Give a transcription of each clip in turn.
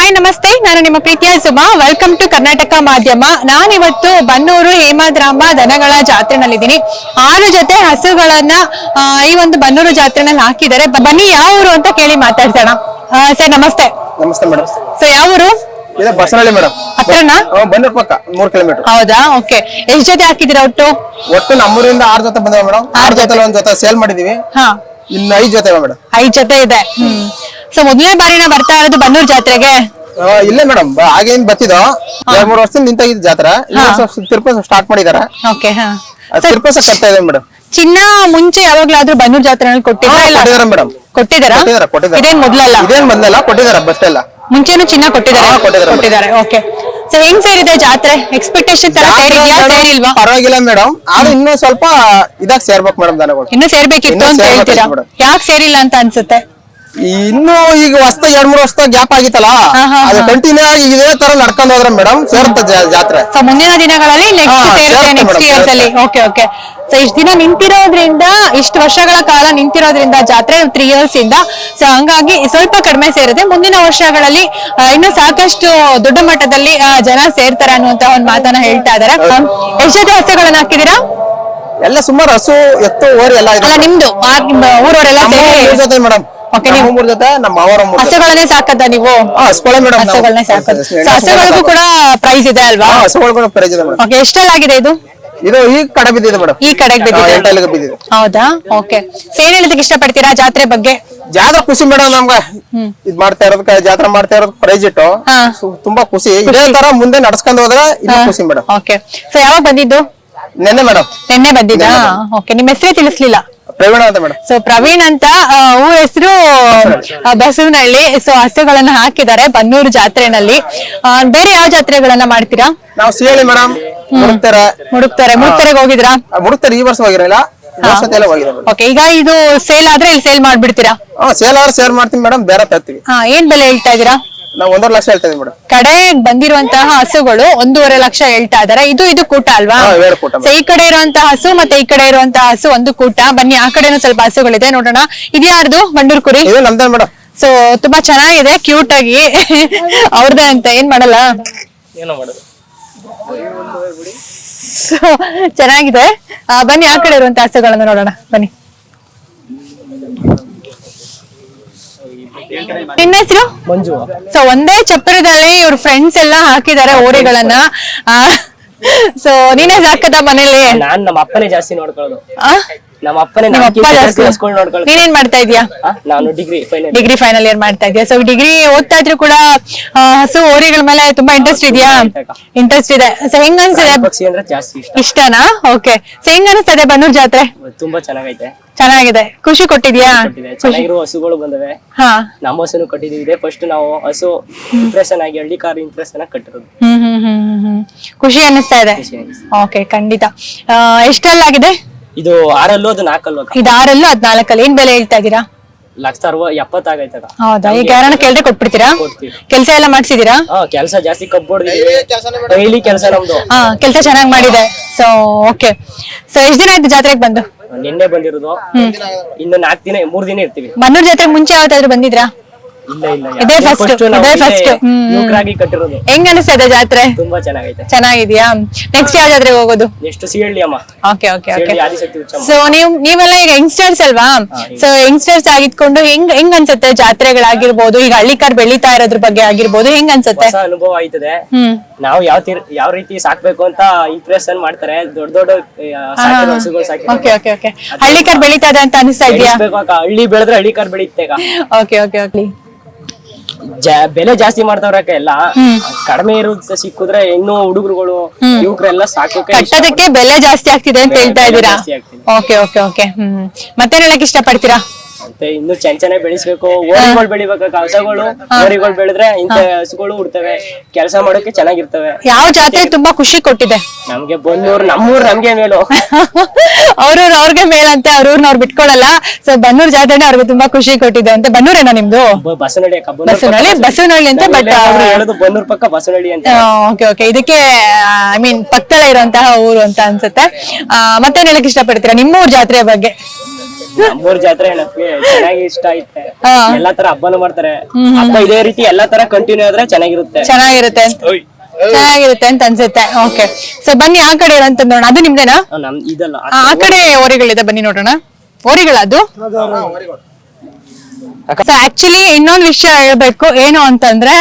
Hi ನಮಸ್ತೆ. ನಾನು ನಿಮ್ಮ ಪ್ರೀತಿಯ ಸುಮಾ. ವೆಲ್ಕಮ್ ಟು ಕರ್ನಾಟಕ ಮಾಧ್ಯಮ. ನಾನಿವತ್ತು ಬನ್ನೂರು ಹೇಮಾದ್ರಾಂಬ ದನಗಳ ಜಾತ್ರೆನಲ್ಲಿದ್ದೀನಿ. ಆರು ಜೊತೆ ಹಸುಗಳನ್ನ ಈ ಒಂದು ಬನ್ನೂರು ಜಾತ್ರೆನಲ್ಲಿ ಹಾಕಿದ್ದಾರೆ. ಬನ್ನಿ ಯಾವ ಊರು ಅಂತ ಕೇಳಿ ಮಾತಾಡ್ಸೋಣ. ಸರ್ ನಮಸ್ತೆ. ನಮಸ್ತೆ ಮೇಡಮ್ ಸೊ ಯಾವ ಊರು? ಇದು ಬಸವನಹಳ್ಳಿ ಮೇಡಮ್ ಹತ್ರನಾ ಪಕ್ಕ ಮೂರ್ ಕಿಲೋಮೀಟರ್. ಹೌದಾ? ಓಕೆ. ಎಷ್ಟ್ ಜೊತೆ ಹಾಕಿದ್ದೀರಾ ಒಟ್ಟು? ಒಟ್ಟು ನಮ್ಮೂರಿಂದ ಆರ್ ಜೊತೆ ಬಂದವ ಮೇಡಮ್ ಆರ್ ಜೊತೆ. ಒಂದ್ ಜೊತೆ ಸೇಲ್ ಮಾಡಿದೀವಿ. ಹಾ. ಇನ್ನು ಐದ್ ಜೊತೆ ಮೇಡಮ್ ಐದ್ ಜೊತೆ ಇದೆ. ಸೊ ಮೊದಲನೇ ಬಾರಿನ ಬರ್ತಾ ಇರೋದು ಬನ್ನೂರ್ ಜಾತ್ರೆಗೆ? ಇಲ್ಲೇ ಮೇಡಮ್. ಆಗೇನ್ ಬತ್ತಿದೋ ಎರಡ್ ಮೂರ್ ವರ್ಷದಿಂದ ನಿಂತಾಗಿದ್ ಜಾತ್ರೆ. ತಿರುಪತಿ ಸ್ಟಾರ್ಟ್ ಮಾಡಿದಾರೆ ಓಕೆ ಹಾ. ತಿರುಪತಿ ಕಟ್ತಾ ಇದೆ ಮೇಡಮ್. ಚಿನ್ನ ಮುಂಚೆ ಯಾವಾಗ್ಲಾದ್ರೂ ಬನ್ನೂರ್ ಜಾತ್ರೆನಲ್ಲಿ ಕೊಟ್ಟಿದ್ರಾ? ಇಲ್ಲ? ಕೊಟ್ಟಿದಾರೆ ಮೇಡಮ್. ಕೊಟ್ಟಿದ್ದಾರಾ? ಕೊಟ್ಟಿದಾರೆ ಕೊಟ್ಟಿದಾರೆ ಇದೇನ್ ಮೊದ್ಲಲ್ಲ? ಇದೇನ್ ಮೊದ್ಲಲ್ಲ? ಕೊಟ್ಟಿದಾರೆ ಬಸ್ ಎಲ್ಲ. ಮುಂಚೆನೂ ಚಿನ್ನ ಕೊಟ್ಟಿದ್ದಾರೆ? ಹಾ, ಕೊಟ್ಟಿದ್ದಾರೆ. ಕೊಟ್ಟಿದ್ದಾರೆ ಓಕೆ ಸೊ ಹೆಂಗ್ ಸೇರಿದೆ ಜಾತ್ರೆ? ಎಕ್ಸ್ಪೆಕ್ಟೇಷನ್ ತರ ಸೇರಿದ್ಯಾ ಸೇರಿಲ್ವಾ? ಪರವಾಗಿಲ್ಲ ಮೇಡಮ್. ಆದ್ರೆ ಇನ್ನೂ ಸ್ವಲ್ಪ ಇದಾಗ ಸೇರ್ಬೇಕು ಮೇಡಮ್ ದನಗಳು. ಇನ್ನು ಸೇರ್ಬೇಕಿತ್ತು ಇನ್ನು ಅಂತ ಹೇಳ್ತೀರಾ? ಸೇರ್ಬೇಕಿತ್ತು. ಯಾಕೆ ಸೇರಿಲ್ಲ ಅಂತ ಅನ್ಸುತ್ತೆ? ಇನ್ನು ಈಗ ಹೊಸ್ತ ಎರಡ್ ಮೂರ್ ವರ್ಷ ಗ್ಯಾಪ್ ಆಗಿತ್ತಲ್ಲ? ಅದು. ಕಂಟಿನ್ಯೂ ಆಗಿ ಇದೇ ತರ ನಡ್ಕೊಂಡ್ ಹೋದ್ರೆ ಮೇಡಮ್ ಸೇರುತ್ತೆ ಜಾತ್ರೆ. ಸೊ ಮುಂದಿನ ದಿನಗಳಲ್ಲಿ ನೆಕ್ಸ್ಟ್ ಇಯರ್ಸ್ ಅಲ್ಲಿ. ಓಕೆ ಓಕೆ ಸೊ ಇಷ್ಟು ದಿನ ನಿಂತಿರೋದ್ರಿಂದ ಇಷ್ಟು ವರ್ಷಗಳ ಕಾಲ ನಿಂತಿರೋದ್ರಿಂದ ಜಾತ್ರೆ ತ್ರೀ ಇಯರ್ಸ್ ಇಂದ. ಸೊ ಹಂಗಾಗಿ ಸ್ವಲ್ಪ ಕಡಿಮೆ ಸೇರುತ್ತೆ. ಮುಂದಿನ ವರ್ಷಗಳಲ್ಲಿ ಇನ್ನು ಸಾಕಷ್ಟು ದೊಡ್ಡ ಮಟ್ಟದಲ್ಲಿ ಆ, ಜನ ಸೇರ್ತಾರೆ ಅನ್ನುವಂತ ಒಂದು ಮಾತನ್ನ ಹೇಳ್ತಾ ಇದಾರೆ. ಎಷ್ಟು ಜೊತೆ ಹಸುಗಳನ್ನ ಹಾಕಿದೀರಾ ಎಲ್ಲ ಸುಮಾರು ಹಸು ಎತ್ತು ಓರಿ ಎಲ್ಲ ಅಲ್ಲ ನಿಮ್ದು. ಊರವರೆಲ್ಲ ಸೇರಿ ಜೊತೆ ಮೇಡಮ್ Okay, ನೀವು- ಮೂರ್ ಜೊತೆ ನಮ್ಮ ಅವರ ಮೂರ್ ಜೊತೆ. ಹಸುಗಳನ್ನೇ ಸಾಕದ ನೀವು? ಹಸುಗಳೇ ಮೇಡಮ್. ಹಸುಗಳನ್ನೇ ಸಾಕೋದು So, ಹಸುಗಳಿಗೂ ಕೂಡ ಪ್ರೈಸ್ ಇದೆ ಅಲ್ವಾ? ಹಸುಗಳು ಪ್ರೈಸ್ ಇದೆ ಮೇಡಮ್ ಓಕೆ ಎಷ್ಟಲ್ಲಾಗಿದೆ ಇದು? ಇದು ಈ ಕಡೆ ಬಿದ್ದಿದೆ ಮೇಡಮ್ ಈ ಕಡೆ ಬಿದ್ದಿದೆ. ಎಂಟಲ್ಲಿಗೆ ಬಿದ್ದಿದೆ. ಹೌದಾ? ಓಕೆ ಏನ್ ಇಷ್ಟ ಪಡ್ತೀರಾ ಜಾತ್ರೆ ಬಗ್ಗೆ? ಜಾತ್ರೆ ಖುಷಿ ಮೇಡಮ್ ನಮ್ಗೆ. ಇದ್ ಮಾಡ್ತಾ ಇರೋದಕ್ಕೆ ಜಾತ್ರೆ ಮಾಡ್ತಾ ಇರೋದ್ ಪ್ರೈಸ್ ಇಟ್ಟು. ಹಾ. ಸು- ತುಂಬಾ ಖುಷಿ. ಇದೇ ತರ ಮುಂದೆ ನಡ್ಸ್ಕೊಂಡ್ ಹೋದ್ರೆ ಇನ್ನೂ ಖುಷಿ ಮೇಡಮ್ ಓಕೆ ಸೊ ಯಾವಾಗ ಬಂದಿದ್ದು? ನೆನ್ನೆ ಮೇಡಮ್ ನಿನ್ನೆ ಬಂದಿದ್ದಾ? ಓಕೆ ನಿಮ್ಮ ಹೆಸರೇ ತಿಳಿಸ್ಲಿಲ್ಲ. ಪ್ರವೀಣ ಅಂತ ಮೇಡಮ್. ಸೊ ಪ್ರವೀಣ್ ಅಂತ ಆ, ಊರ ಹೆಸರು ಬಸವನಹಳ್ಳಿ. ಸೊ ಹಸುಗಳನ್ನ ಹಾಕಿದ್ದಾರೆ ಬನ್ನೂರು ಜಾತ್ರೆನಲ್ಲಿ. ಆ, ಬೇರೆ ಯಾವ ಜಾತ್ರೆಗಳನ್ನ ಮಾಡ್ತೀರಾ? ನಾವು ಸಿಹಳಿ ಮೇಡಮ್ ಮುಡುಕ್ತಾರೆ. ಮುಡುಕ್ತಾರೆ. ಮುಡುಕ್ತಾರೆಗೆ ಹೋಗಿದ್ರಾ? ಮುಡುಕ್ತಾರೆ ಈ ವರ್ಷ ಹೋಗಿರಲಿಲ್ಲ ವರ್ಷ ಎಲ್ಲ ಹೋಗಿದೆ ಮೇಡಮ್. ಓಕೆ ಈಗ ಇದು ಸೇಲ್ ಆದ್ರೆ ಇಲ್ಲಿ ಸೇಲ್ ಮಾಡ್ಬಿಡ್ತೀರಾ? ಹಾ ಸೇಲ್ ಆದ್ರೆ ಸೇಲ್ ಮಾಡ್ತೀನಿ ಮೇಡಮ್ ಬೇರೆ ತರ್ತೀವಿ. ಹಾ ಏನ್ ಬೆಲೆ ಹೇಳ್ತಾ ಇದೀರಾ ನಾವು ಒಂದೂವರೆ ಲಕ್ಷ ಹೇಳ್ತಾ ಇದೀವಿ ಮೇಡಮ್. ಕಡೆ ಬಂದಿರುವಂತಹ ಹಸುಗಳು ಒಂದೂವರೆ ಲಕ್ಷ ಹೇಳ್ತಾ ಇದಾರೆ. ಇದು ಇದು ಕೂಟ ಅಲ್ವಾ? ಹಾ, ಕೂಟ ಈ ಕಡೆ ಇರುವಂತಹ ಹಸು ಮತ್ತೆ ಈ ಕಡೆ ಇರುವಂತಹ ಹಸು ಒಂದು ಕೂಟ. ಬನ್ನಿ ಆ ಕಡೆನೂ ಸ್ವಲ್ಪ ಹಸುಗಳಿದೆ ನೋಡೋಣ. ಇದ್ಯಾರ್ದು ಬಂಡೂರ್ ಕುರಿ? ಇದು ನಮ್ದೇ ಮೇಡಮ್. ಸೊ ತುಂಬಾ ಚೆನ್ನಾಗಿದೆ ಕ್ಯೂಟ್ ಆಗಿ. ಅವ್ರದೇ ಅಂತ ಏನ್ ಮಾಡಲ್ಲ? ಏನೋ ಮಾಡೋದು. ಸೊ ಚೆನ್ನಾಗಿದೆ. ಆ, ಬನ್ನಿ ಆ ಕಡೆ ಇರುವಂತಹ ಹಸುಗಳನ್ನ ನೋಡೋಣ. ಬನ್ನಿ. ನಿನ್ನ ಹೆಸರು? ಮಂಜು ಸೊ ಒಂದೇ ಚಪ್ಪರದಲ್ಲಿ ಇವ್ರ ಫ್ರೆಂಡ್ಸ್ ಎಲ್ಲ ಹಾಕಿದ್ದಾರೆ ಓರೆಗಳನ್ನ. ಸೊ ನೀನೇ ಸಾಕದ ಮನೇಲಿ? ನಾನ್ ನಮ್ಮ ಅಪ್ಪನೇ ಜಾಸ್ತಿ ನೋಡ್ಕೊಳ್ಳೋದು? ನಮ್ಮ ಅಪ್ಪನೇ ನಮ್ಮ ಅಪ್ಪ ಜಾಸ್ತಿ. ನೀನೇನ್ ಮಾಡ್ತಾ ಇದೀಯಾ? ನಾನು degree final degree final year ಮಾಡ್ತಾ ಇದೀಯಾ? ಸೊ ಡಿಗ್ರಿ ಓದ್ತಾ ಇದ್ರು ಕೂಡ ಹಸು ಓರಿಗಳ ಮೇಲೆ ತುಂಬಾ ಇಂಟ್ರೆಸ್ಟ್ ಇದೆಯಾ? ಇಂಟ್ರೆಸ್ಟ್ ಇದೆ. ಸೊ ಹೆಂಗ್ ಅನ್ಸಿದೆ? ಇಷ್ಟನಾ? ಓಕೆ ಸೊ ಹೆಂಗ್ ಅನಿಸ್ತದೆ ಬನ್ನೂರ್ ಜಾತ್ರೆ? ತುಂಬಾ ಚೆನ್ನಾಗೈತೆ. ಚೆನ್ನಾಗಿದೆ. ಖುಷಿ ಕೊಟ್ಟಿದ್ಯಾ? ಚೆನ್ನಾಗಿರೋ ಹಸುಗಳು ಬಂದವೆ. ಹಾ. ನಮ್ಮ ಹಸುನು ಕಟ್ಟಿದೀವಿ. ಇದೆ ಫಸ್ಟ್ ನಾವು ಹಸು ಇಂಪ್ರೆಷನ್ ಆಗಿ ಹಳ್ಳಿ ಕಾರ್ ಇಂಪ್ರೆಷನ್ ಆಗಿ ಕಟ್ಟಿರೋದು. ಖುಷಿ ಅನಿಸ್ತಾ ಇದೆ. ಓಕೆ ಖಂಡಿತ. ಆ, ಎಷ್ಟಲ್ಲಾಗಿದೆ ಇದು ಆರಲ್ಲೂ ಅದು ನಾಲ್ಕಲ್ಲೂ ಅಕ್ಕ. ಇದು ಆರಲ್ಲೂ ಹದ್ನಾಲ್ಕಲ್ಲಿ ಏನ್ ಬೆಲೆ ಹೇಳ್ತಾ ಇದೀರಾ ಲಕ್ಷ ಅರವ ಎಪ್ಪತ್ತಾಗೈತೆ ಅಕ್ಕ. ಹೌದಾ? ಈಗ ಯಾರನ್ನ ಕೇಳ್ದೆ ಕೊಟ್ಬಿಡ್ತೀರಾ? ಕೊಡ್ತೀವಿ. ಕೆಲಸ ಎಲ್ಲ ಮಾಡ್ಸಿದೀರಾ ಹಾ ಕೆಲಸ ಜಾಸ್ತಿ ಕಬ್ಬು ಡೈಲಿ ಕೆಲಸ ನಮ್ದು. ಹಾ ಕೆಲಸ ಚೆನ್ನಾಗಿ ಮಾಡಿದೆ. ಸೊ ಓಕೆ ಸೊ ಎಷ್ಟ್ ದಿನ ಆಯ್ತು ಜಾತ್ರೆಗೆ ಬಂದು? ನಿನ್ನೆ ಬಂದಿರೋದು. ಇನ್ನು ನಾಲ್ಕು ದಿನ ಮೂರ್ ದಿನ ಇರ್ತೀವಿ. ಮನ್ನೂರ್ ಜಾತ್ರೆಗೆ ಮುಂಚೆ ಯಾವತ್ತಾದ್ರೂ ಬಂದಿದ್ರಾ? ಇದೇ. ಕಟ್ಟಿರೋದು. ಹೆಂಗ್ ಅನಿಸ್ತದೆ ಜಾತ್ರೆ? ತುಂಬಾ ಚೆನ್ನಾಗೈತೆ. ಚೆನ್ನಾಗಿದ್ಯಾ? ನೆಕ್ಸ್ಟ್ ಯಾವ ಜಾತ್ರೆ ಹೋಗೋದು? ನೆಕ್ಸ್ಟ್ ಸಿಹಳ್ಳಿ ಅಮ್ಮ. Okay okay okay Sihalli so ನೀವು ನೀವೆಲ್ಲ ಈಗ ಯಂಗ್ಸ್ಟರ್ಸ್ ಅಲ್ವಾ? ಸೊ ಯಂಗ್ಸ್ಟರ್ಸ್ ಆಗಿದ್ಕೊಂಡು ಹೆಂಗ್ ಹೆಂಗ್ ಅನ್ಸುತ್ತೆ ಜಾತ್ರೆಗಳಾಗಿರ್ಬೋದು? ಈಗ ಹಳ್ಳಿಕಾರ್ ಬೆಳೀತಾ ಇರೋದ್ರ ಬಗ್ಗೆ ಆಗಿರ್ಬೋದು ಹೆಂಗ್ ಅನ್ಸುತ್ತೆ? ಅನುಭವ ಆಯ್ತದೆ. ನಾವು ಯಾವ ಯಾವ ರೀತಿ ಸಾಕ್ಬೇಕು ಅಂತ ಇಂಪ್ರೆಷನ್ ಮಾಡ್ತಾರೆ. ದೊಡ್ಡ ದೊಡ್ಡ ಹಳ್ಳಿ ಕಾರ್ ಹಸುಗಳು ಓಕೆ ಓಕೆ ಓಕೆ ಹಳ್ಳಿಕಾರ್ ಬೆಳೀತಾ ಇದೆ ಅಂತ ಅನಿಸ್ತಾ ಇದೆಯಾ? ಹಳ್ಳಿ ಬೆಳೆದ್ರೆ ಹಳ್ಳಿ ಕಾರ್. ಓಕೆ ಓಕೆ ಓಕೆ ಜಾ- ಬೆಲೆ ಜಾಸ್ತಿ ಮಾಡ್ತಾವ್ರಕ್ಕ ಎಲ್ಲ ಕಡಿಮೆ ಇರೋದು ಸಿಕ್ಕಿದ್ರೆ ಇನ್ನು ಹುಡುಗರುಗಳು ಯುವಕರೆಲ್ಲ ಸಾಕೋಕೆ ಕಟ್ಟೋದಕ್ಕೆ ಬೆಲೆ ಜಾಸ್ತಿ ಆಗ್ತಿದೆ ಅಂತ ಹೇಳ್ತಾ ಇದೀರಾ ಇದ್ದೀರಾ? ಜಾಸ್ತಿ ಆಗ್ತಿದೆ. Okay okay okay. ಹ್ಮ್. ಮತ್ತೇನ್ ಹೇಳಕ್ ಇಷ್ಟಪಡ್ತೀರಾ? ಮತ್ತೆ ಇನ್ನು ಚೆನ್ನ ಚೆನ್ನಾಗಿ ಬೆಳೆಸ್ಬೇಕು. ಓರಿಗಳು ಬೆಳಿಬೇಕು ಹಸುಗಳು ಓರಿಗಳು ಬೆಳೆದ್ರೆ ಇಂತ ಹಸುಗಳು ಹುಡ್ತವೆ. ಕೆಲಸ ಮಾಡೋಕೆ ಚೆನ್ನಾಗಿರ್ತವೆ. ಯಾವ ಜಾತ್ರೆ ತುಂಬಾ ಖುಷಿ ಕೊಟ್ಟಿದೆ. ನಮ್ಗೆ ಬನ್ನೂರ್ ನಮ್ಮೂರ್ ನಮ್ಗೆ ಮೇಲು. ಅವ್ರವ್ರ ಅವ್ರಿಗೆ ಮೇಲಂತೆ ಅವ್ರವ್ರನ್ನವ್ರು ಬಿಟ್ಕೊಳಲ್ಲ ಸೊ ಬನ್ನೂರ್ ಜಾತ್ರೆನೇ ಅವ್ರಿಗೆ ತುಂಬಾ ಖುಷಿ ಕೊಟ್ಟಿದೆ ಅಂತ. ಬನ್ನೂರೇನಾ ನಿಮ್ದು? ಬ- ಬಸವನಹಳ್ಳಿ ಅಕ್ಕ ಬಸವನಹಳ್ಳಿ ಬಸವನಹಳ್ಳಿ ಅಂತ ಬಟ್ ಅವ್ರು ಹೇಳೋದು ಬನ್ನೂರ್ ಪಕ್ಕ ಬಸವನಹಳ್ಳಿ ಅಂತ. ಓಕೆ ಓಕೆ ಇದಕ್ಕೆ ಐ ಮೀನ್ ಪಕ್ಕದಲ್ಲೇ ಇರುವಂತಹ ಊರು ಅಂತ ಅನ್ಸುತ್ತೆ. ಆ, ಮತ್ತೇನ್ ಹೇಳಕ್ ಇಷ್ಟಪಡ್ತೀರಾ ನಿಮ್ಮೂರ್ ಜಾತ್ರೆಯ ಜಾತ್ರೆ ಬಗ್ಗೆ? ನಮ್ಮೂರ್ ಜಾತ್ರೆ ನಮ್ಗೆ ಚೆನ್ನಾಗಿ ಇಷ್ಟ ಐತೆ. ಎಲ್ಲಾ ತರ ಹಬ್ಬನು ಮಾಡ್ತಾರೆ. ಹಬ್ಬ ಇದೇ ರೀತಿ ಎಲ್ಲಾ ತರ ಕಂಟಿನ್ಯೂ ಆದ್ರೆ ಚೆನ್ನಾಗಿರುತ್ತೆ. ಚೆನ್ನಾಗಿರುತ್ತೆ. ಚೆನ್ನಾಗಿರುತ್ತೆ ಅಂತ ಅನ್ಸುತ್ತೆ. ಓಕೆ ಸೊ ಬನ್ನಿ ಆ ಕಡೆ ಅಂತ ನೋಡೋಣ. ಅದು ನಿಮ್ದೇನಾ? ಇದಲ್ಲ ಆ ಕಡೆ ಓರಿಗಳಿದೆ. ಬನ್ನಿ ನೋಡೋಣ. ಓರಿಗಳ ಅದು? ಆಕ್ಚುಲಿ ಇನ್ನೊಂದು ವಿಷಯ ಹೇಳ್ಬೇಕು. ಏನು ಅಂತಂದ್ರೆ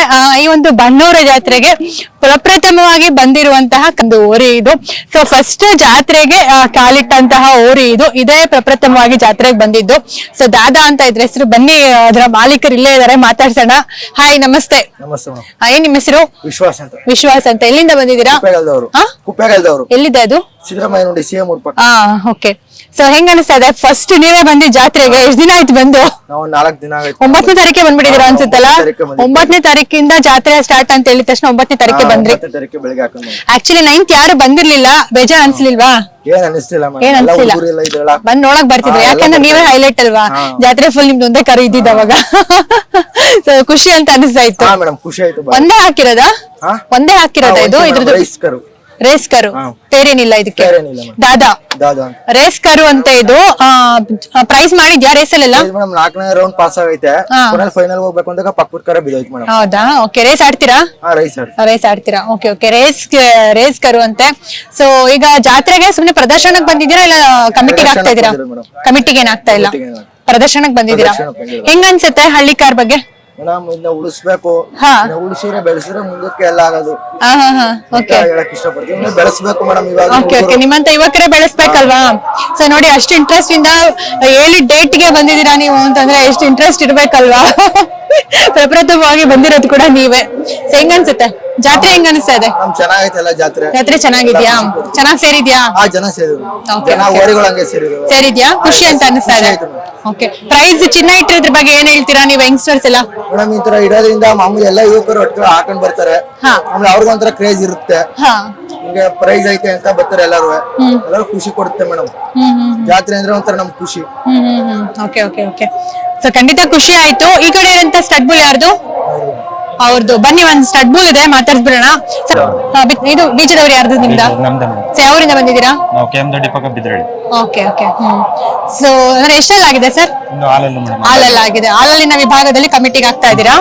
ಈ ಒಂದು ಬನ್ನೂರ ಜಾತ್ರೆಗೆ ಪ್ರಪ್ರಥಮವಾಗಿ ಬಂದಿರುವಂತಹ ಒಂದು ಓರಿ ಇದು. ಸೊ ಫಸ್ಟ್ ಜಾತ್ರೆಗೆ ಕಾಲಿಟ್ಟಂತಹ ಓರಿ ಇದು. ಇದೇ ಪ್ರಪ್ರಥಮವಾಗಿ ಜಾತ್ರೆಗೆ ಬಂದಿದ್ದು. ಸೊ ದಾದಾ ಅಂತ ಇದ್ರ ಹೆಸರು. ಬನ್ನಿ ಅದರ ಮಾಲೀಕರು ಇಲ್ಲೇ ಇದಾರೆ. ಮಾತಾಡ್ಸೋಣ. ಹಾಯ್ ನಮಸ್ತೆ. ಏನ್ ನಿಮ್ಮ ಹೆಸರು? ವಿಶ್ವಾಸ್ ಅಂತ. ವಿಶ್ವಾಸ್ ಅಂತ. ಎಲ್ಲಿಂದ ಬಂದಿದ್ದೀರಾ? ಎಲ್ಲಿದೆ ಅದು? ಸಿದ್ದರಾಮಯ್ಯ ನೋಡಿ ಸಿಎಂ ಓಕೆ. ಸೊ ಹೆಂಗ ಅನಿಸ್ತಾ ಇದೆ? ಫಸ್ಟ್ ನೀವೇ ಬಂದಿ ಜಾತ್ರೆಗೆ ಎಷ್ಟ್ ದಿನ ಆಯ್ತು ಬಂದು? ನಾವು ನಾಲ್ಕು ದಿನ ಆಗೈತೆ ಒಂಬತ್ತನೇ ತಾರೀಕೆ ಬಂದ್ಬಿಟ್ಟಿದ್ದೀರಾ ಅನ್ಸುತ್ತಲ್ಲ? ಒಂಬತ್ತನೇ ತಾರೀಕೆ ಬಂದಿದ್ದು. ಒಂಬತ್ತನೇ ತಾರೀಕಿಂದ ಜಾತ್ರೆ ಸ್ಟಾರ್ಟ್ ಅಂತ ಹೇಳಿದ ತಕ್ಷಣ ಒಂಬತ್ತನೇ ತಾರೀಕೆ ಬಂದ್ರಿ. ಒಂಬತ್ತನೇ ತಾರೀಕು ಬೆಳಿಗ್ಗೆ ಹಾಕೊಂಡು ಬಂದೆ. ಆಕ್ಚುಲಿ ನೈನ್ತ್ ಯಾರು ಬಂದಿರ್ಲಿಲ್ಲ? ಬೇಜಾರ್ ಅನ್ಸ್ಲಿಲ್ವಾ? ಏನ್ ಅನಿಸ್ತಿಲ್ಲ ಎಲ್ಲ ಇದ್ರಲ್ಲ. ಬಂದ್ ನೋಡಕ್ ಬರ್ತಿದ್ರು. ಹಾ, ಎಲ್ಲ ಯಾಕಂದ್ರೆ ನೀವೇ ಬರ್ತಾರೆ. ಹೈಲೈಟ್ ಅಲ್ವಾ? ಹಾ. ಜಾತ್ರೆ ಫುಲ್ ನಿಮ್ದು ಒಂದೇ ಕರು ಇದ್ದಿದ್ದು ಅವಾಗ. ಸೊ ಖುಷಿ ಅಂತ ಅನಿಸ್ತಾ ಇತ್ತು. ಹಾ ಮೇಡಮ್ ಖುಷಿ ಆಯ್ತು ಬಾ. ಒಂದೇ ಹಾಕಿರೋದಾ? ಹಾ? ಒಂದೇ ಹಾಕಿರೋದ ಹಾ, ಇದು? ಒಂದೇ ಇದ್ರದ್ದು ರೇಸ್ ಕರು. ಬೇರೇನಿಲ್ಲ ಇದಕ್ಕೆ. ದಾದಾ. ದಾದಾ ಅಂತ. ರೇಸ್ ಕರು ಅಂತ ಇದು ಪ್ರೈಸ್ ಮಾಡಿದ್ಯಾ ರೇಸಲ್ಲೆಲ್ಲ? ಮೇಡಮ್ ನಾಲ್ಕನೇ ರೌಂಡ್ ಪಾಸ್ ಆಗೈತೆ. ಹಾ. ಕೊನೆಯಲ್ಲಿ ಫೈನಲ್ ಹೋಗ್ಬೇಕು ಅಂದಾಗ ಪಕ್ಕದ ಕರ ಬಿದ್ದೋಯ್ತು ಮೇಡಮ್. ಹೌದಾ? ಓಕೆ ರೇಸ್ ಆಡ್ತೀರಾ? ಹಾ ರೈಸ್ ಸರ್ ರೇಸ್ ಆಡ್ತೀರಾ. ಓಕೆ ಓಕೆ ರೇಸ್ ರೇಸ್ ಕರು ಅಂತೆ. ಸೊ ಈಗ ಜಾತ್ರೆಗೆ ಸುಮ್ನೆ ಪ್ರದರ್ಶನಕ್ಕೆ ಬಂದಿದ್ದೀರಾ ಇಲ್ಲ ಕಮಿಟಿಗೆ ಆಗ್ತಾ ಇದೀರಾ ಪ್ರದರ್ಶನಕ್ಕೆ ಕಮಿಟಿಗೆ ಏನಾಗ್ತಾ ಇಲ್ಲ? ಪ್ರದರ್ಶನಕ್ಕೆ ಬಂದಿದ್ದೀರಾ? ಪ್ರದರ್ಶನಕ್ಕೆ ಬಂದಿರೋದು. ಹೆಂಗ್ ಅನ್ಸುತ್ತೆ ಹಳ್ಳಿ ಕಾರ್ ಬಗ್ಗೆ? ಮೇಡಮ್ ಉಳಿಸ್ಬೇಕು. ಹಾ. ಉಳಿಸಿದ್ರೆ ಬೆಳೆಸಿದ್ರೆ ಮುಂದಕ್ಕೆ ಎಲ್ಲ ಆಗೋದು. ಹಾ ಹಾ ಹಾ. ಅಂತ ಓಕೆ ಹೇಳಕ್ ಇಷ್ಟಪಡ್ತೀನಿ. ಇನ್ನು ಬೆಳೆಸ್ಬೇಕು ಮೇಡಮ್ ಇವಾಗ ಓಕೆ ಓಕೆ ನಿಮ್ಮಂತ ಯುವಕರೇ ಬೆಳೆಸ್ಬೇಕಲ್ವಾ? ಸೊ ನೋಡಿ ಅಷ್ಟು ಇಂಟ್ರೆಸ್ಟ್ ಇಂದ ಹೇಳಿ ಡೇಟ್ಗೆ ಬಂದಿದ್ದೀರಾ ನೀವು ಅಂತಂದ್ರೆ ಎಷ್ಟು ಇಂಟ್ರೆಸ್ಟ್ ಇರ್ಬೇಕಲ್ವಾ? ಪ್ರಪ್ರಥಮವಾಗಿ ಬಂದಿರೋದು ಕೂಡ ನೀವೇ. ಸೊ ಹೆಂಗ್ ಅನ್ಸುತ್ತೆ? ಜಾತ್ರೆ ಹೆಂಗ್ ಅನಿಸ್ತಾ ಇದೆ? ನಮ್ ಚೆನ್ನಾಗೈತೆ ಎಲ್ಲ ಜಾತ್ರೆ. ಜಾತ್ರೆ ಚೆನ್ನಾಗಿದ್ಯಾ? ಚೆನ್ನಾಗ್ ಸೇರಿದ್ಯಾ? ಆ ಜನ ಸೇರಿದ್ರು. Okay, ಜನ okay. ಓರಿಗಳು ಹಂಗೆ ಸೇರಿದ್ರು. ಸೇರಿದ್ಯಾ? ಖುಷಿ ಅಂತ ಅನಿಸ್ತಾ ಇದೆ. ಖುಷಿ ಆಯ್ತು ಓಕೆ ಪ್ರೈಸ್ ಚಿನ್ನ ಇಟ್ಟಿರೋದ್ರ ಬಗ್ಗೆ ಏನ್ ಹೇಳ್ತೀರಾ ನೀವು ಯಂಗ್ಸ್ಟರ್ಸ್ ಎಲ್ಲ? ಮೇಡಮ್ ಈ ತರ ಇಡೋದ್ರಿಂದ ಮಾಮೂಲಿ ಎಲ್ಲ ಯುವಕರು ಒಟ್ಟು ಹಾಕೊಂಡ್ ಬರ್ತಾರೆ. ಹಾ. ಆಮೇಲೆ ಅವ್ರಿಗೊಂಥರ ಕ್ರೇಜ್ ಇರುತ್ತೆ. ಹಾ. ಹಿಂಗೆ ಪ್ರೈಸ್ ಐತೆ ಅಂತ ಬರ್ತಾರೆ ಎಲ್ಲರೂ. ಎಲ್ಲರೂ ಖುಷಿ ಕೊಡುತ್ತೆ ಮೇಡಮ್. ಹ್ಮ್ ಹ್ಮ್ ಜಾತ್ರೆ ಅಂದ್ರೆ ಒಂಥರ ನಮ್ ಖುಷಿ. ಹ್ಮ್ ಹ್ಮ್ ಓಕೆ ಓಕೆ ಓಕೆ ಸೊ ಖಂಡಿತ ಖುಷಿ ಆಯ್ತು. ಈ ಕಡೆ ಇರೋಂತ ಸ್ಟಡ್ ಬುಲ್ ಯಾರ್ದು? ಅವ್ರದ್ದು ಬನ್ನಿ ಒಂದ್ ಸ್ಟಡ್ ಬುಲ್ ಇದೆ ಮಾತಾಡ್ಸ್ಬಿಡೋಣ. ಇದು ಬೀಜದವ್ರು ಯಾರ್ದು ನಿಮ್ದ? ಸೊ ಯಾವರಿಂದ ಬಂದಿದ್ದೀರಾ? Okay okay hmm. ಸೊ ಅಂದ್ರೆ ಸರ್ ಹಾಲೆಲ್ಲ ಹಾಲಲ್ಲಿ ಮೇಡಮ್. ಹಾಲಲ್ಲ ಆಗಿದೆ. ಹಾಲಲ್ಲಿನ ವಿಭಾಗದಲ್ಲಿ ಕಮಿಟಿಗೆ ಆಗ್ತಾ ಇದ್ದೀರಾ?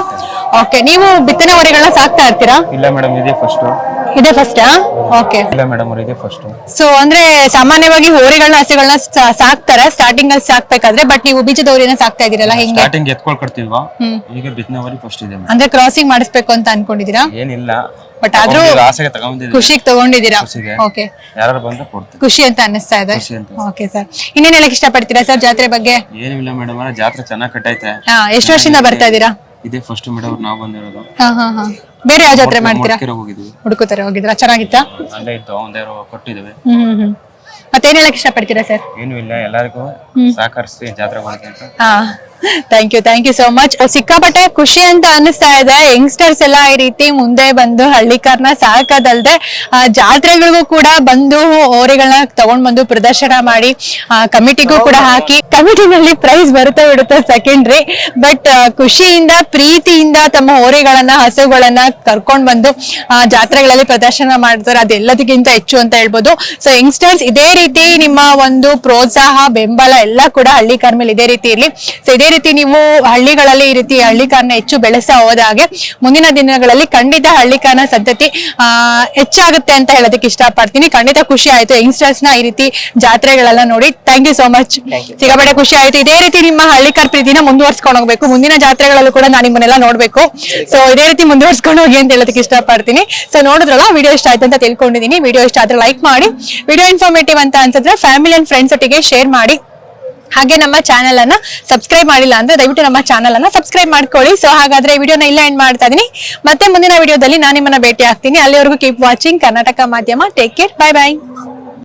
ಓಕೆ ನೀವು ಬಿತ್ತನೆ ಹೊರೆಗಳನ್ನ ಸಾಕ್ತಾ ಇರ್ತೀರಾ? ಇಲ್ಲ ಮೇಡಮ್ ಇದೇ ಫಸ್ಟ್ ಇದೆ ಫಸ್ಟ್ ಓಕೆ ಇಲ್ಲ ಮೇಡಮ್ ಅವ್ರು ಇದೇ ಫಸ್ಟ್ ಸೊ ಅಂದ್ರೆ ಸಾಮಾನ್ಯವಾಗಿ ಹೋರಿಗಳನ್ನ ಹಸುಗಳನ್ನ ಸಾಕ್ತಾರೆ. ಸ್ಟಾರ್ಟಿಂಗ್ ಅಲ್ಲಿ ಸಾಕ್ಬೇಕಾದ್ರೆ ಬಟ್ ನೀವು ಬೀಜದವರಿನ ಸಾಕ್ತಾ ಇದೀರಲ್ಲ ಹಿಂಗೆ? ಸ್ಟಾರ್ಟಿಂಗ್ ಎತ್ಕೊಳ್ ಕಟ್ತಿಲ್ವಾ ಈಗ ಬಿತ್ತನೆವರಿ ಫಸ್ಟ್ ಇದೆ ಅಂದ್ರೆ ಕ್ರಾಸಿಂಗ್ ಮಾಡಿಸ್ಬೇಕು ಅಂತ ಅನ್ಕೊಂಡಿದೀರಾ ಏನಿಲ್ಲ. ಬಟ್ ಆದ್ರೂ ಆಸೆಗೆ ತಗೊಂಡಿದ್ದೀವಿ ಖುಷಿಗೆ ತಗೊಂಡಿದ್ದೀರಾ? ಖುಷಿಗೆ. ಓಕೆ ಯಾರು ಬಂದ್ರೆ ಕೊಡ್ತೀವಿ. ಖುಷಿ ಅಂತ ಅನ್ನಿಸ್ತಾ ಇದೆ. ಖುಷಿ ಅಂತ. ಓಕೆ ಸರ್ ಇನ್ನೇನೆಲ್ಲ ಇಷ್ಟಪಡ್ತೀರಾ ಸರ್ ಜಾತ್ರೆ ಬಗ್ಗೆ? ಏನಿಲ್ಲ ಮೇಡಮ್ ಜಾತ್ರೆ ಚೆನ್ನಾಗಿ ಕಟ್ಟೈತೆ ಹಾ ಎಷ್ಟು ವರ್ಷದಿಂದ ಬರ್ತಾ ಇದ್ದೀರಾ? ಇದೇ ಫಸ್ಟ್ ಮೇಡಮ್ ನಾವು ಬಂದಿರೋದು. ಹಾ ಹಾ ಹಾ. ಬೇರೆ ಯಾವ ಜಾತ್ರೆ ಮಾಡ್ತೀರಾ? ಹೋಗಿದ್ವಿ. ಹುಡುಕುತ್ತಾರೆ ಹೋಗಿದ್ರಾ? ಚೆನ್ನಾಗಿತ್ತಾ? ಅಲ್ಲೇ ಇತ್ತು ಒಂದೇ ಕೊಟ್ಟಿದ್ದೇವೆ. ಹ್ಮ್ ಹ್ಮ್ ಹ್ಮ್. ಮತ್ತೇನ್ ಹೇಳಕ್ ಇಷ್ಟಪಡ್ತೀರಾ ಸರ್? ಏನು ಇಲ್ಲ ಎಲ್ಲರಿಗೂ ಸಹಕರಿಸಿ ಜಾತ್ರೆ ಅಂತ. ಹಾ. Thank you thank you so much ಸಿಕ್ಕಾಪಟ್ಟೆ ಖುಷಿ ಅಂತ ಅನಿಸ್ತಾ ಇದೆ. ಯಂಗ್ಸ್ಟರ್ಸ್ ಎಲ್ಲ ಈ ರೀತಿ ಮುಂದೆ ಬಂದು ಹಳ್ಳಿಕಾರ್ನ ಸಾಕದಲ್ದೆ ಜಾತ್ರೆಗಳಿಗೂ ಕೂಡ ಬಂದು ಹೋರಿಗಳನ್ನ ತಗೊಂಡ್ ಬಂದು ಪ್ರದರ್ಶನ ಮಾಡಿ ಕಮಿಟಿಗೂ ಕೂಡ ಹಾಕಿ ಕಮಿಟಿನಲ್ಲಿ ಪ್ರೈಸ್ ಬರುತ್ತೆ ಬಿಡುತ್ತೆ ಸೆಕೆಂಡ್ರಿ ಬಟ್ ಖುಷಿಯಿಂದ ಪ್ರೀತಿಯಿಂದ ತಮ್ಮ ಹೋರಿಗಳನ್ನ ಹಸುಗಳನ್ನ ಕರ್ಕೊಂಡ್ ಬಂದು ಆ, ಜಾತ್ರೆಗಳಲ್ಲಿ ಪ್ರದರ್ಶನ ಮಾಡ್ತಾರೆ. ಅದೆಲ್ಲದಕ್ಕಿಂತ ಹೆಚ್ಚು ಅಂತ ಹೇಳ್ಬೋದು. ಸೊ ಯಂಗ್ಸ್ಟರ್ಸ್ ಇದೇ ರೀತಿ ನಿಮ್ಮ ಒಂದು ಪ್ರೋತ್ಸಾಹ ಬೆಂಬಲ ಎಲ್ಲ ಕೂಡ ಹಳ್ಳಿ ಕಾರ್ ಮೇಲೆ ಇದೇ ರೀತಿ ಇರಲಿ. ಸೊ ಇದೇ ರೀತಿ ನೀವು ಹಳ್ಳಿಗಳಲ್ಲಿ ಈ ರೀತಿ ಹಳ್ಳಿ ಕಾರ್ನ ಹೆಚ್ಚು ಬೆಳೆಸ ಹೋದಾಗೆ ಮುಂದಿನ ದಿನಗಳಲ್ಲಿ ಖಂಡಿತ ಹಳ್ಳಿ ಕಾರ್ನ ಸಂತತಿ ಆ ಹೆಚ್ಚಾಗುತ್ತೆ ಅಂತ ಹೇಳೋದಕ್ಕೆ ಇಷ್ಟಪಡ್ತೀನಿ. ಖಂಡಿತ ಖುಷಿ ಆಯ್ತು ಯಂಗ್ಸ್ಟರ್ಸ್ನ ಈ ರೀತಿ ಜಾತ್ರೆಗಳೆಲ್ಲ ನೋಡಿ. ಥ್ಯಾಂಕ್ ಯು ಸೋ ಮಚ್ ಸಿಕ್ಕಾಪಟ್ಟೆ ಖುಷಿ ಆಯ್ತು. ಇದೇ ರೀತಿ ನಿಮ್ಮ ಹಳ್ಳಿ ಕಾರ್ ಪ್ರೀತಿನ ಮುಂದುವರ್ಸ್ಕೊಂಡು ಹೋಗ್ಬೇಕು. ಮುಂದಿನ ಜಾತ್ರೆಗಳಲ್ಲೂ ಕೂಡ ನಾನು ನಿಮ್ಮನ್ನೆಲ್ಲ ನೋಡ್ಬೇಕು. ಸೊ ಇದೇ ರೀತಿ ಮುಂದುವರ್ಸ್ಕೊಂಡು ಹೋಗಿ ಅಂತ ಹೇಳೋದಕ್ಕೆ ಇಷ್ಟಪಡ್ತೀನಿ. ಸೊ ನೋಡಿದ್ರಲ್ಲ ವಿಡಿಯೋ ಇಷ್ಟ ಆಯ್ತು ಅಂತ ತಿಳ್ಕೊಂಡಿದ್ದೀನಿ. ವಿಡಿಯೋ ಇಷ್ಟ ಆದ್ರೆ ಲೈಕ್ ಮಾಡಿ. ವಿಡಿಯೋ ಇನ್ಫಾರ್ಮೇಟಿವ್ ಅಂತ ಅನ್ಸಿದ್ರೆ ಫ್ಯಾಮಿಲಿ ಅಂಡ್ ಫ್ರೆಂಡ್ಸ್ ಒಟ್ಟಿಗೆ ಶೇರ್ ಮಾಡಿ. ಹಾಗೆ ನಮ್ಮ ಚಾನೆಲ್ ಅನ್ನ ಸಬ್ಸ್ಕ್ರೈಬ್ ಮಾಡಿಲ್ಲ ಅಂದ್ರೆ ದಯವಿಟ್ಟು ನಮ್ಮ ಚಾನೆಲ್ ಅನ್ನ ಸಬ್ಸ್ಕ್ರೈಬ್ ಮಾಡ್ಕೊಳ್ಳಿ. ಸೊ ಹಾಗಾದ್ರೆ ವಿಡಿಯೋನ ಇಲ್ಲ ಎಂಡ್ ಮಾಡ್ತಾ ಇದೀನಿ. ಮತ್ತೆ ಮುಂದಿನ ವಿಡಿಯೋದಲ್ಲಿ ನಾನು ನಿಮ್ಮನ್ನ ಭೇಟಿ ಆಗ್ತೀನಿ ಅಲ್ಲಿವರೆಗೂ ಕೀಪ್ ವಾಚಿಂಗ್ ಕರ್ನಾಟಕ ಮಾಧ್ಯಮ. Take care bye bye